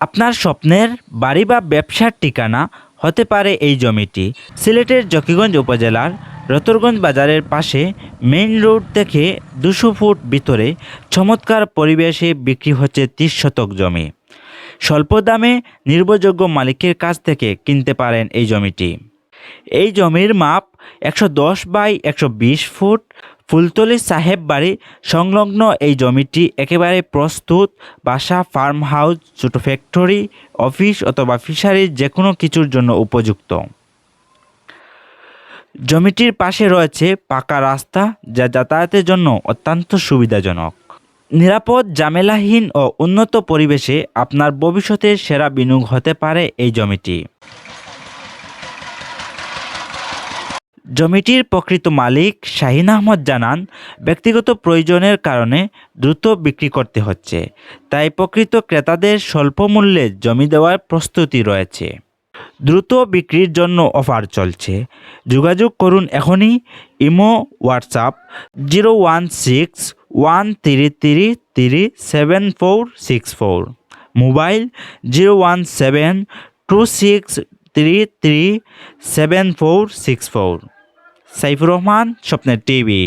আপনার স্বপ্নের বাড়ি বা ব্যবসার ঠিকানা হতে পারে এই জমিটি। সিলেটের জকিগঞ্জ উপজেলার রতরগঞ্জ বাজারের পাশে মেইন রোড থেকে দুশো ফুট ভিতরে চমৎকার পরিবেশে বিক্রি হচ্ছে ত্রিশ শতক জমি। স্বল্প দামে নির্ভরযোগ্য মালিকের কাছ থেকে কিনতে পারেন এই জমিটি। এই জমির মাপ একশো দশ বাই একশো বিশ ফুট ফুলতলি সাহেব বাড়ি সংলগ্ন এই জমিটি একেবারে প্রস্তুত বাসা ফার্ম হাউস ছোটো ফ্যাক্টরি, অফিস অথবা ফিশারি যে কোনো কিছুর জন্য উপযুক্ত। জমিটির পাশে রয়েছে পাকা রাস্তা যা যাতায়াতের জন্য অত্যন্ত সুবিধাজনক। নিরাপদ, ঝামেলাহীন ও উন্নত পরিবেশে আপনার ভবিষ্যতের সেরা বিনিয়োগ হতে পারে এই জমিটি। জমিটির প্রকৃত মালিক শাহিন আহমদ জানান, ব্যক্তিগত প্রয়োজনের কারণে দ্রুত বিক্রি করতে হচ্ছে, তাই প্রকৃত ক্রেতাদের স্বল্প মূল্যে জমি দেওয়ার প্রস্তুতি রয়েছে। দ্রুত বিক্রির জন্য অফার চলছে। যোগাযোগ করুন এখনই, imo, WhatsApp, zero one six one three three three seven four six four, mobile zero one seven two six three three seven four six four. Saifur Rahman স্বপ্নের টিভি।